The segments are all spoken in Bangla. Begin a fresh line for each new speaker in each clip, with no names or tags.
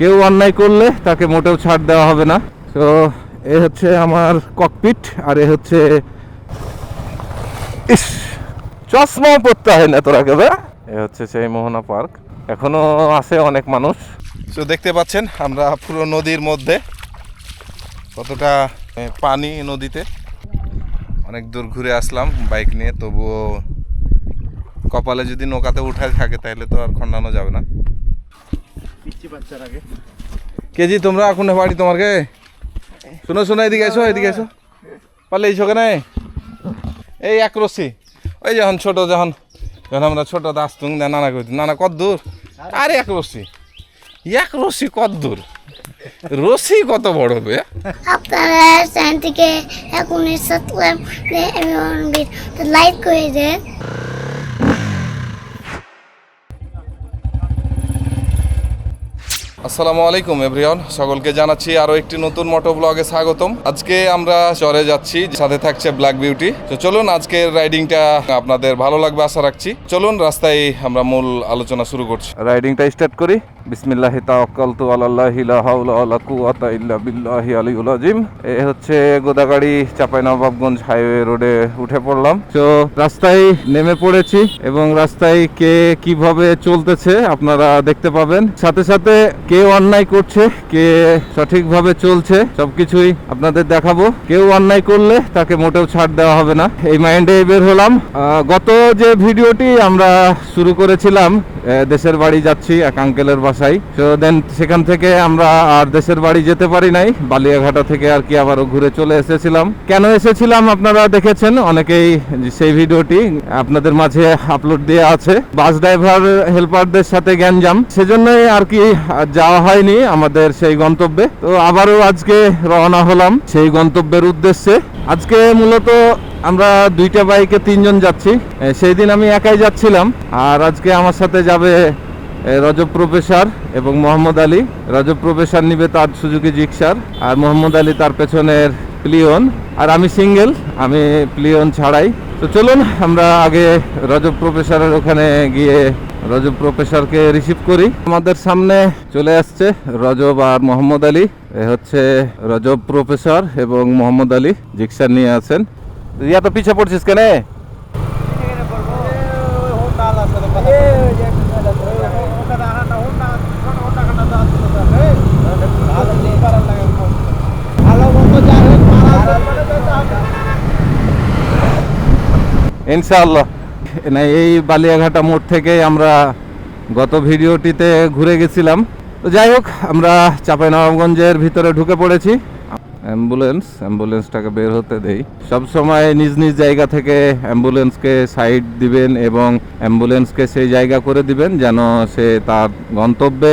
কেউ অন্যায় করলে তাকে মোটেও ছাড় দেওয়া হবে না। তো এ হচ্ছে আমার ককপিট আর এ হচ্ছে ইস চশমাও পড়তে হয় না তোরা কেবে এ হচ্ছে সেই মোহনা পার্ক। এখনও আছে অনেক মানুষ। তো দেখতে পাচ্ছেন আমরা পুরো নদীর মধ্যে। কতটা পানি নদীতে। অনেক দূর ঘুরে আসলাম বাইক নিয়ে, তবুও কপালে যদি নৌকাতে উঠায় থাকে তাহলে তো আর খন্ডানো যাবে না। কেজি তোমরা এখন বাড়ি তোমাকে শোনো শোনো এদিকে এসো এদিকে এসো। পারলে এইসো কেন? এই এক রসি ওই যখন ছোট যখন যখন আমরা ছোট আসতুম নানা কইত নানা কত দূর? আরে এক রশি। এক রসি কত দূর? রশি কত বড় বে
আপনারা চ্যানেলটিকে এখনই সাবস্ক্রাইব লাইক করে দেন।
আসসালামু আলাইকুম, এভরিওয়ান। সকলকে জানাচ্ছি আরও একটি নতুন মোটো ব্লগে স্বাগতম। আজকে আমরা চরে যাচ্ছি, সাথে থাকছে ব্ল্যাক বিউটি তো চলুন, আজকের রাইডিংটা আপনাদের ভালো লাগবে, আশা রাখছি। চলুন, রাস্তায় আমরা মূল আলোচনা শুরু করছি। রাইডিংটা স্টার্ট করি। বিসমিল্লাহি তাওয়াক্কালতু আলাল্লাহি, লা হাওলা ওয়ালা কুওয়াতা ইল্লা বিল্লাহি আলিউল আযীম এ হচ্ছে গোদাগাড়ি, চাঁপাইনবাবগঞ্জ হাইওয়ে রোডে উঠে পড়লাম। তো রাস্তায় নেমে পড়েছি এবং রাস্তায় কে কীভাবে চলতেছে আপনারা দেখতে পাবেন। সাথে সাথে কে অন্যায় করছে, কে সঠিকভাবে চলছে, সবকিছুই আপনাদের দেখাবো। কেউ অন্যায় করলে তাকে মোটেও ছাড় দেওয়া হবে না। এই মাইন্ডে বের হলাম। গত যে ভিডিওটি আমরা শুরু করেছিলাম দেশের বাড়ি যাচ্ছি এক আঙ্কেলের বাসায়। তো দেন সেখান থেকে আমরা আর দেশের বাড়ি যেতে পারি নাই। বালিয়াঘাটা থেকে আর কি আবারও ঘুরে চলে এসেছিলাম। কেন এসেছিলাম আপনারা দেখেছেন? অনেকেই সেই ভিডিওটি আপনাদের মাঝে আপলোড দেওয়া আছে। বাস ড্রাইভার হেল্পারদের সাথে গ্যাঞ্জাম। সেজন্যই আর কি আর যাওয়া হয়নি আমাদের সেই গন্তব্যে। তো আবারও আজকে রওনা হলাম সেই গন্তব্যের উদ্দেশ্যে। আজকে মূলত আমরা দুইটা বাইকে তিনজন যাচ্ছি। সেই দিন আমি একাই যাচ্ছিলাম। আর আজকে আমার সাথে যাবে রজব প্রফেসর এবং মোহাম্মদ আলী। রজব প্রফেসর নিবে তার সুজুকি জিক্সার আর মোহাম্মদ আলী তার পেছনের প্লিয়ন। আর আমি সিঙ্গেল আমি প্লিয়ন ছাড়াই। তো চলুন, আমরা আগে রজব প্রফেসরের ওখানে গিয়ে রজব প্রফেসরকে রিসিভ করি। আমাদের সামনে চলে আসছে রজব আর মোহাম্মদ আলী। এ হচ্ছে রজব প্রফেসর এবং মোহাম্মদ আলী জিক্সার নিয়ে আছেন। ইয়া তো পিছে পড়ছিস কেন? ইনশাআল্লাহ। না, এই বালিয়াঘাটা মোড় থেকে আমরা গত ভিডিওটিতে ঘুরে গেছিলাম। তো যাই হোক, আমরা চাঁপাইনবাবগঞ্জের ভিতরে ঢুকে পড়েছি। অ্যাম্বুলেন্স, অ্যাম্বুলেন্সটাকে বের হতে দেই। সব সময় নিজ নিজ জায়গা থেকে অ্যাম্বুলেন্সকে সাইড দিবেন এবং অ্যাম্বুলেন্সকে সেই জায়গা করে দিবেন যেন সে তার গন্তব্যে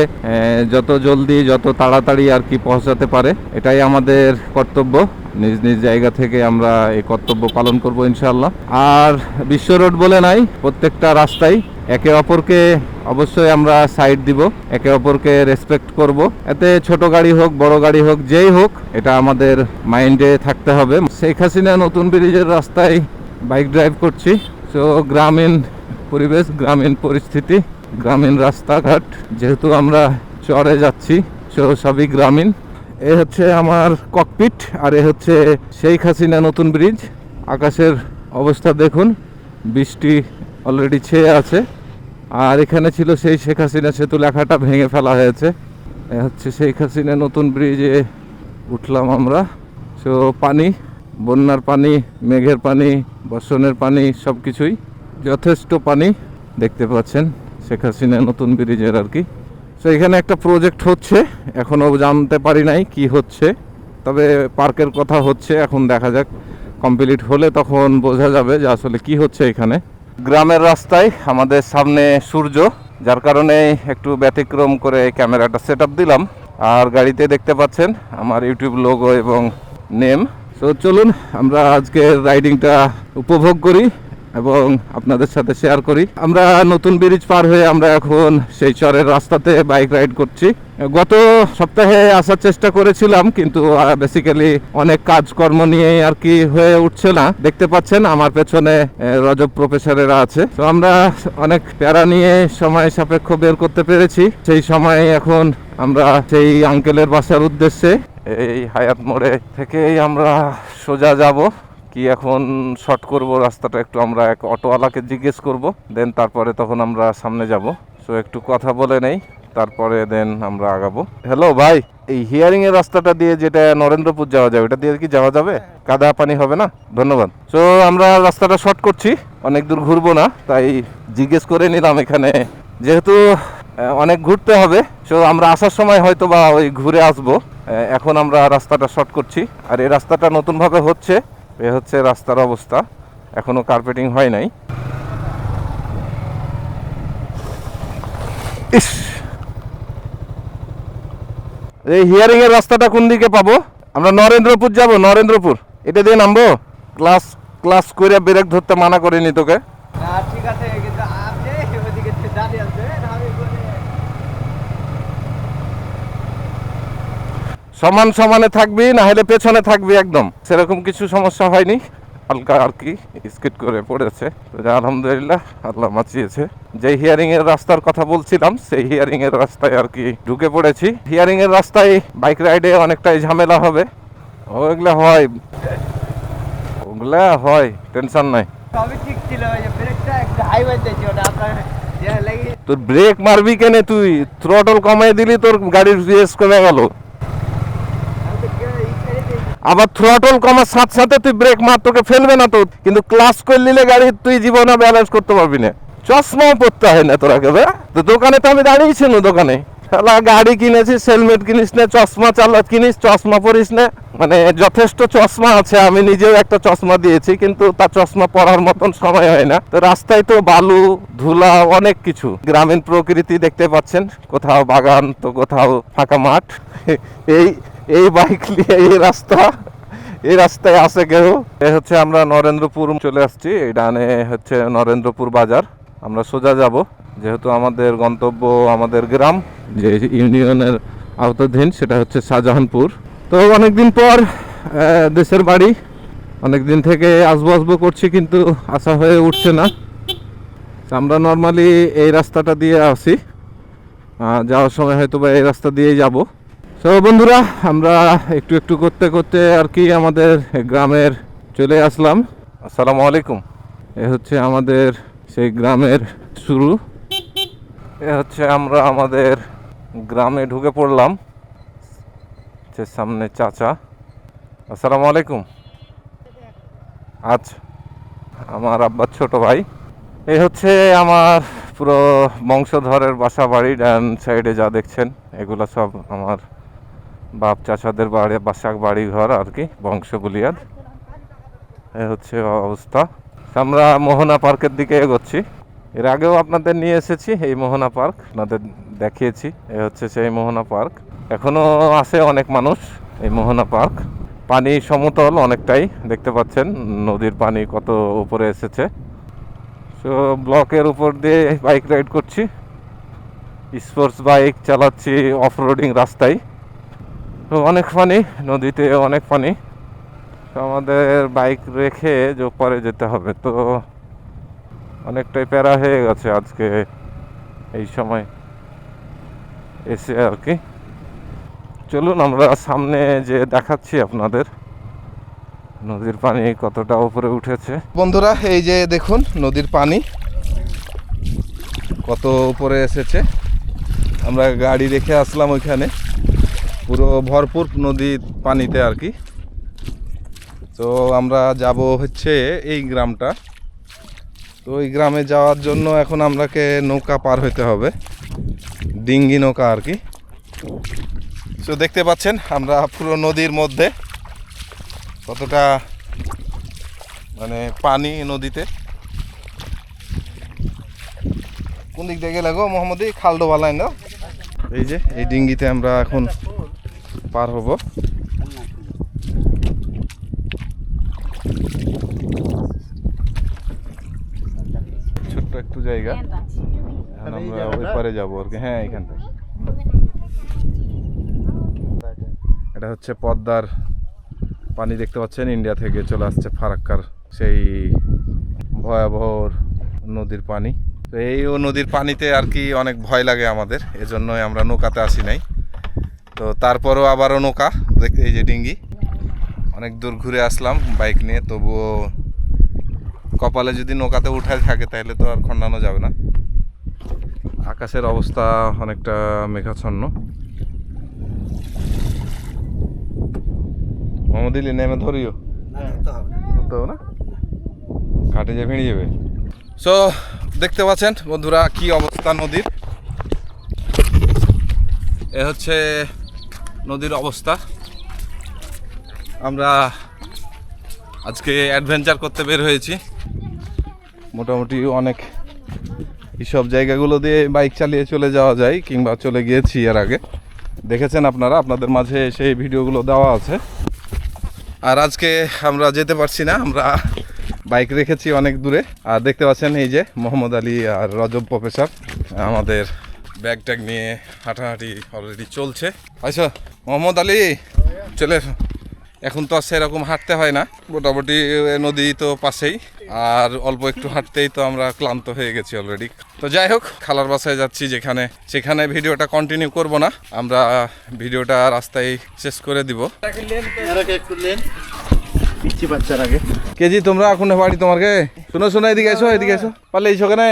যত জলদি, যত তাড়াতাড়ি আর কি পৌঁছাতে পারে। এটাই আমাদের কর্তব্য। নিজ নিজ জায়গা থেকে আমরা এই কর্তব্য পালন করব ইনশাল্লাহ আর বিশ্ব রোড বলে নাই, প্রত্যেকটা রাস্তায় একে অপরকে অবশ্যই আমরা সাইড দিব, একে অপরকে রেসপেক্ট করব। এতে ছোট গাড়ি হোক, বড় গাড়ি হোক, যেই হোক, এটা আমাদের মাইন্ডে থাকতে হবে। শেখ হাসিনা নতুন ব্রিজের রাস্তায় বাইক ড্রাইভ করছি। তো গ্রামীণ পরিবেশ, গ্রামীণ পরিস্থিতি, গ্রামীণ রাস্তাঘাট, যেহেতু আমরা চরে যাচ্ছি তো সবই গ্রামীণ। এ হচ্ছে আমার ককপিট আর এ হচ্ছে শেখ হাসিনা নতুন ব্রিজ। আকাশের অবস্থা দেখুন, বৃষ্টি অলরেডি ছেয়ে আছে। আর এখানে ছিল সেই শেখ হাসিনা সেতু লেখাটা ভেঙে ফেলা হয়েছে। হচ্ছে শেখ হাসিনা নতুন ব্রিজে উঠলাম আমরা। সো পানি, বন্যার পানি, মেঘের পানি, বর্ষণের পানি সব কিছুই যথেষ্ট পানি দেখতে পাচ্ছেন শেখ হাসিনা নতুন ব্রিজের আর কি সো এখানে একটা প্রজেক্ট হচ্ছে এখনও জানতে পারি নাই কি হচ্ছে, তবে পার্কের কথা হচ্ছে, এখন দেখা যাক। কমপ্লিট হলে তখন বোঝা যাবে যে আসলে কি হচ্ছে এখানে। গ্রামের রাস্তায় আমাদের সামনে সূর্য, যার কারণে একটু ব্যতিক্রম করে ক্যামেরাটা সেট দিলাম। আর গাড়িতে দেখতে পাচ্ছেন আমার ইউটিউব লোগো এবং নেম তো চলুন আমরা আজকে রাইডিংটা উপভোগ করি। এবং আপনাদের সাথে শেয়ার করি। আমরা নতুন ব্রিজ পার হয়ে আমরা এখন সেই চরের রাস্তাতে বাইক রাইড করছি। গত সপ্তাহে আসার চেষ্টা করেছিলাম, কিন্তু বেসিক্যালি অনেক কাজকর্ম নিয়ে আর কি হয়ে উঠছে না। দেখতে পাচ্ছেন আমার পেছনে রজব প্রফেসরেরা আছে। তো আমরা অনেক প্যারা নিয়ে সময় সাপেক্ষ বের করতে পেরেছি। সেই সময় এখন আমরা সেই আঙ্কেলের বাসার উদ্দেশ্যে, এই হায়াত মোড়ে থেকেই আমরা সোজা যাব। কি এখন শর্ট করব? রাস্তাটা একটু আমরা এক অটোওয়ালাকে জিজ্ঞেস করব দেন তারপরে তখন আমরা সামনে যাব। সো একটু কথা বলে নেই, তারপরে দেন আমরা আগাবো। হ্যালো ভাই, এই হিয়ারিং এর রাস্তাটা দিয়ে যেটা নরেন্দ্রপুর যাওয়া যাবে ওটা দিয়ে কি যাওয়া যাবে? কাদা পানি হবে না? ধন্যবাদ। সো আমরা রাস্তাটা শর্ট করছি, অনেক দূর ঘুরবো না, তাই জিজ্ঞেস করে নিলাম এখানে। যেহেতু অনেক ঘুরতে হবে সো আমরা আসার সময় হয়তো বা ওই ঘুরে আসব। এখন আমরা রাস্তাটা শর্ট করছি, আর এই রাস্তাটা নতুনভাবে হচ্ছে এ হচ্ছে রাস্তার অবস্থা। এখনও কার্পেটিং হয় নাই। ইস! এই হিয়ারিং এর রাস্তাটা কোন দিকে পাবো? আমরা নরেন্দ্রপুর যাব, নরেন্দ্রপুর। এটা দিয়ে নামবো? ক্লাস ক্লাস করে ব্রেক ধরতে মানা করিনি তোকে।
না ঠিক আছে কিন্তু আপনি ওদিকে দাঁড়িয়ে আছেন আমি বলি
সমান সমানে থাকবি না হলে পেছনে থাকবি একদম। সেরকম কিছু সমস্যা হয়নি। হালকা আর কি স্কিট করে পড়েছে। আলহামদুলিল্লাহ আল্লাহ বাঁচিয়েছে। যে হিয়ারিং এর রাস্তার কথা বলছিলাম সেই হিয়ারিং এর রাস্তায় আর কি ঢুকে পড়েছি। হিয়ারিং এর রাস্তায় বাইক রাইডে অনেকটাই ঝামেলা হবে। ওগুলা হয়। ওগুলা হয় টেনশন নাই। তোর ব্রেক মারবি কেনে তুই? থ্রটল কমাই দিলি তোর গাড়ির রেস কমে গেল
আমি তো কেউ ই করে দিই
আবার থ্রটল কমার সাথে সাথে তুই ব্রেক মার, তোকে ফেলবে না তো। কিন্তু ক্লাস করে নিলে গাড়ি তুই জীবনে ব্যালেন্স করতে পারবি না। চশমাও পড়তে হয় না তোরা কেবে তো দোকানে তো আমি দাঁড়িয়েছিল দোকানে। শালা গাড়ি কিনেছিস হেলমেট কিনিস না, চশমা চালা কিনিস, চশমা পরিস না। মানে যথেষ্ট চশমা আছে, আমি নিজেও একটা চশমা দিয়েছি, কিন্তু তার চশমা পরার মতন সময় হয় না। তো রাস্তায় তো বালু, ধুলা, অনেক কিছু। গ্রামীণ প্রকৃতি দেখতে পাচ্ছেন, কোথাও বাগান, তো কোথাও ফাঁকা মাঠ। এই এই বাইক নিয়ে এই রাস্তা, এই রাস্তায় আছে কেউ? এ হচ্ছে আমরা নরেন্দ্রপুর চলে আসছি। এই ডানে হচ্ছে নরেন্দ্রপুর বাজার। আমরা সোজা যাব, যেহেতু আমাদের গন্তব্য আমাদের গ্রাম, যে ইউনিয়নের আওতাধীন, সেটা হচ্ছে শাহজাহানপুর। তো অনেকদিন পর দেশের বাড়ি। অনেক দিন থেকে আসব আসব করছি, কিন্তু আসা হয়ে উঠছে না। আমরা নর্মালি এই রাস্তাটা দিয়ে আসি। যাওয়ার সময় হয়তো বা এই রাস্তা দিয়েই যাব। তো বন্ধুরা আমরা একটু একটু করতে করতে আর কি আমাদের গ্রামের চলে আসলাম। আসসালামু আলাইকুম। এ হচ্ছে আমাদের সেই গ্রামের শুরু। এ হচ্ছে আমরা আমাদের গ্রামে ঢুকে পড়লাম। যে সামনে চাচা। আসসালামু আলাইকুম। আচ্ছা আমার আব্বার ছোট ভাই। এই হচ্ছে আমার পুরো বংশধরের বাসা বাড়ি ডান সাইডে যা দেখছেন এগুলো সব আমার বাপ চাচাদের বাড়ি বাসা বাড়ি ঘর আর কি বংশ বুলিয়াদ এ হচ্ছে অবস্থা। আমরা মোহনা পার্কের দিকে এগোচ্ছি। এর আগেও আপনাদের নিয়ে এসেছি, এই মোহনা পার্ক। আপনাদের দেখিয়েছি, এ হচ্ছে সেই মোহনা পার্ক। এখনও আছে অনেক মানুষ এই মোহনা পার্ক। পানি সমতল অনেকটাই, দেখতে পাচ্ছেন, নদীর পানি কত উপরে এসেছে। তো ব্লকের উপর দিয়ে বাইক রাইড করছি। স্পোর্টস বাইক চালাচ্ছি অফ রোডিং রাস্তায়। অনেক পানি নদীতে অনেক পানি তো আমাদের বাইক রেখে যে পরে যেতে হবে, তো অনেকটাই প্যারা হয়ে গেছে আজকে এই সময়। এসে আর কি। চলুন আমরা সামনে যে দেখাচ্ছি আপনাদের, নদীর পানি কতটা উপরে উঠেছে। বন্ধুরা, এই যে দেখুন, নদীর পানি কত উপরে এসেছে। আমরা গাড়ি রেখে আসলাম ওইখানে। পুরো ভরপুর নদীর পানিতে আর কি। তো আমরা যাব হচ্ছে এই গ্রামটা। তো এই গ্রামে যাওয়ার জন্য এখন আমরাকে নৌকা পার হতে হবে। ডিঙ্গি নৌকা আর কি। তো দেখতে পাচ্ছেন, আমরা পুরো নদীর মধ্যে কতটা মানে পানি নদীতে। কোন দিক দিয়ে গেলে গো মোহাম্মদী? বালাই না এই যে, এই ডিঙ্গিতে আমরা এখন পার হব। ছোট্ট একটু জায়গা। আমরা ওই পারে যাব আর কি। হ্যাঁ এখান থেকে এটা হচ্ছে পদ্মার পানি দেখতে পাচ্ছেন ইন্ডিয়া থেকে চলে আসছে ফারাক্কার সেই ভয়াবহ নদীর পানি। তো এই নদীর পানিতে আর কি অনেক ভয় লাগে আমাদের এজন্যই আমরা নৌকাতে আসি নাই। তো তারপরও আবারও নৌকা, দেখতে এই যে ডিঙ্গি। অনেক দূর ঘুরে আসলাম বাইক নিয়ে, তবুও কপালে যদি নৌকাতে উঠায় থাকে তাহলে তো আর খণ্ডানো যাবে না। আকাশের অবস্থা অনেকটা মেঘাচ্ছন্ন। মোহাম্মদ নেমে ধরিও। না? ঘাটে যে ভেঙে যাবে। সো দেখতে পাচ্ছেন বন্ধুরা কি অবস্থা নদীর। এ হচ্ছে নদীর অবস্থা। আমরা আজকে অ্যাডভেঞ্চার করতে বের হয়েছি। মোটামুটি অনেক এইসব জায়গাগুলো দিয়ে বাইক চালিয়ে চলে যাওয়া যায় কিংবা চলে গিয়েছি এর আগে। দেখেছেন আপনারা, আপনাদের মাঝে সেই ভিডিওগুলো দেওয়া আছে। আর আজকে আমরা যেতে পারছি না, আমরা বাইক রেখেছি অনেক দূরে। আর দেখতে পাচ্ছেন এই যে মোহাম্মদ আলী আর রজব প্রফেসর আমাদের ব্যাগ ট্যাগ নিয়ে হাঁটাহাঁটি অলরেডি চলছে। আচ্ছা মোহাম্মদ আলী চলে এসো। এখন তো আর সেরকম হাঁটতে হয় না। মোটামুটি নদী তো পাশেই আর অল্প একটু হাঁটতেই তো আমরা ক্লান্ত হয়ে গেছি অলরেডি তো যাই হোক খালার বাসায় যাচ্ছি যেখানে সেখানে ভিডিওটা কন্টিনিউ করব না। আমরা ভিডিওটা রাস্তায় শেষ করে দিব। কেজি তোমরা এখন বাড়ি তোমাকে? শুনো শোনো এদিকে এসো এদিকে এসো। পারলে এইসো কেন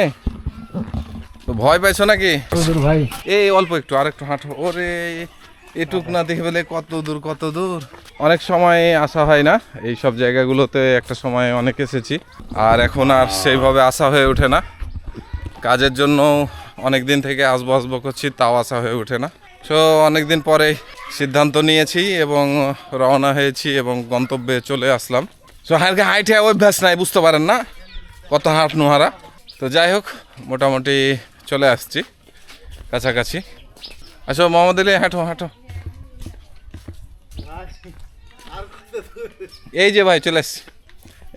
তো ভয় পাইছো নাকি?
ভাই।
এই অল্প একটু আর একটু হাঁটো। ওরে এটুক না দেখে পেলে কত দূর কত দূর? অনেক সময় আসা হয় না এই সব জায়গাগুলোতে একটা সময় অনেক এসেছি। আর এখন আর সেইভাবে আসা হয়ে ওঠে না। কাজের জন্য অনেক দিন থেকে আসব আসব করছি তাও আসা হয়ে ওঠে না। সো অনেক দিন পরে সিদ্ধান্ত নিয়েছি এবং রওনা হয়েছি এবং গন্তব্যে চলে আসলাম। সো হালকা হাইটে অভ্যাস নাই বুঝতে পারেন না? কত হাঁট নোহারা তো যাই হোক মোটামুটি চলে আসছি, কাছাকাছি। আসো, মোহাম্মদ আলী, হাঁটো হাঁটো। এই যে ভাই, চলে আসছি।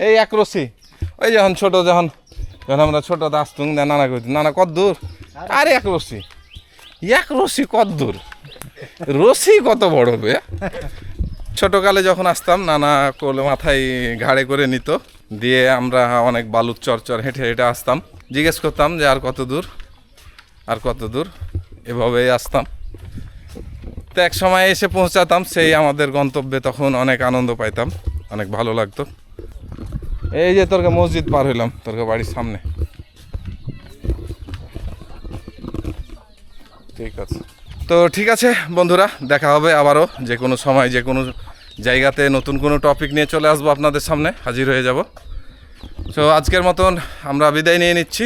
এই এক রসি ওই যখন ছোট, যখন যখন আমরা ছোট আসতুম নানা কইত, নানা, কত দূর? আর এক রসি এক রসি কত দূর? রসি কত বড় বে। ছোটকালে যখন আসতাম, নানা কোলে মাথায় ঘাড়ে করে নিত, দিয়ে আমরা অনেক বালুর চরচর হেঁটে হেঁটে আসতাম। জিজ্ঞেস করতাম যে আর কত দূর? আর কত দূর? এভাবেই আসতাম। তো এক সময় এসে পৌঁছাতাম, সেই আমাদের গন্তব্যে তখন অনেক আনন্দ পাইতাম, অনেক ভালো লাগতো। এই যে তোরকে মসজিদ পার হইলাম তোরকে বাড়ির সামনে। ঠিক আছে। তো ঠিক আছে বন্ধুরা, দেখা হবে আবারও, যে কোনো সময়, যে কোনো জায়গাতে নতুন কোনো টপিক নিয়ে চলে আসব আপনাদের সামনে, হাজির হয়ে যাব। তো আজকের মতন আমরা বিদায় নিয়ে নিচ্ছি।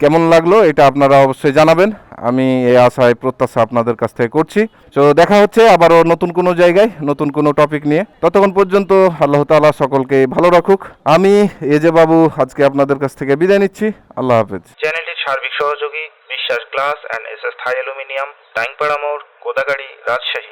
কেমন লাগল এটা আপনারা অবশ্যই জানাবেন। আমি এই আশায় প্রত্যাশা আপনাদের কাছ থেকে করছি। তো দেখা হচ্ছে আবারও নতুন কোনো জায়গায়, নতুন কোনো টপিক নিয়ে। ততক্ষণ পর্যন্ত আল্লাহ তাআলা সকলকে ভালো রাখুক। আমি এজে বাবু আজকে আপনাদের কাছ থেকে বিদায় নিচ্ছি। আল্লাহ হাফেজ।
চ্যানেলটির সার্বিক সহযোগী, Biswas glass and S S Thai aluminium Taingpara মোড় গোদাগাড়ি রাজশাহী।